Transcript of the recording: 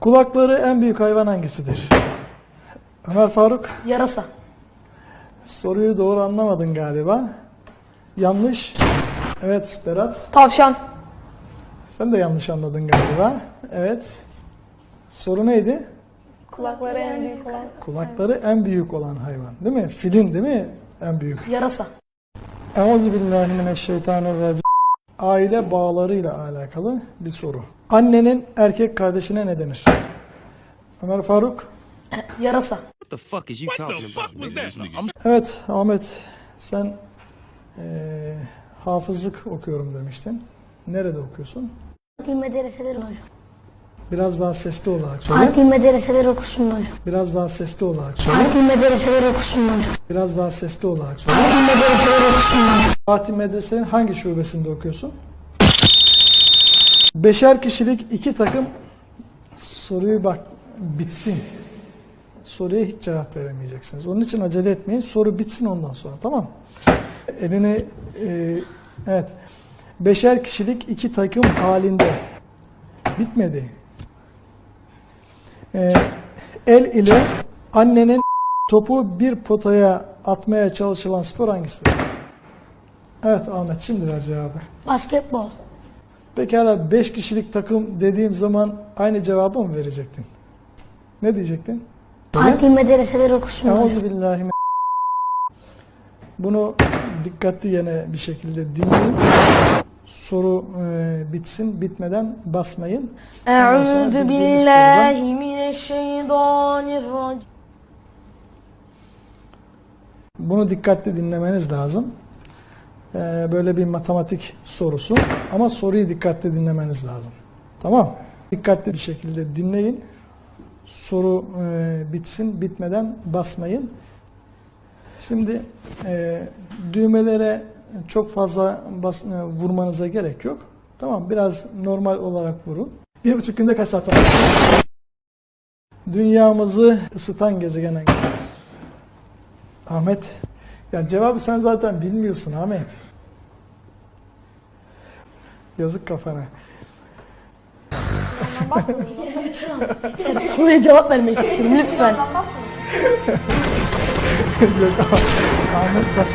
Kulakları en büyük hayvan hangisidir? Ömer Faruk, Yarasa. soruyu doğru anlamadın galiba. Yanlış. Evet Berat, Tavşan. sen de yanlış anladın galiba. Evet. Soru neydi? Kulakları en büyük olan. Kulakları en büyük olan hayvan. Değil mi? Filin değil mi? En büyük. Yarasa. Euzubillahimineşşeytanirracim. Aile bağlarıyla alakalı bir soru. Annenin erkek kardeşine ne denir? Ömer Faruk. Yarasa. What the fuck is you talking about? This nigga- Evet Ahmet sen eee, hafızlık okuyorum demiştin. Nerede okuyorsun? Adli medreseler hocam. Biraz daha sesli olarak söyle. Adli medreseler okusun hocam. Biraz daha sesli olarak söyle. Adli medreseler okusun hocam. Biraz daha sesli olarak söyle. Adli medreseler okusun hocam. Fatih Medrese'nin hangi şubesinde okuyorsun? Beşer kişilik iki takım soruyu bak bitsin. Soruya hiç cevap veremeyeceksiniz. Onun için acele etmeyin. Soru bitsin ondan sonra tamam mı? Elini e, evet. Beşer kişilik iki takım halinde bitmedi. E, el ile annenin topu bir potaya atmaya çalışılan spor hangisidir? Evet Ahmet şimdi ver cevabı. Basketbol. Pekala 5 kişilik takım dediğim zaman aynı cevabı mı verecektin? Ne diyecektin? Adli medreseler okusun. Euzubillahi Bunu dikkatli yine bir şekilde dinleyin. Soru e, bitsin. Bitmeden basmayın. Eûzü billahi mineşşeytanirracim. Bunu dikkatli dinlemeniz lazım. Ee, böyle bir matematik sorusu ama soruyu dikkatli dinlemeniz lazım. Tamam? Dikkatli bir şekilde dinleyin. Soru e, bitsin, bitmeden basmayın. Şimdi e, düğmelere çok fazla bas, e, vurmanıza gerek yok. Tamam, biraz normal olarak vurun. Bir buçuk günde kaç saat var? Dünyamızı ısıtan gezegen hangisi? Ahmet, ya cevabı sen zaten bilmiyorsun Ahmet. Yazık kafana. Soruya cevap vermek istiyorum lütfen. Yok, Ahmet bastı.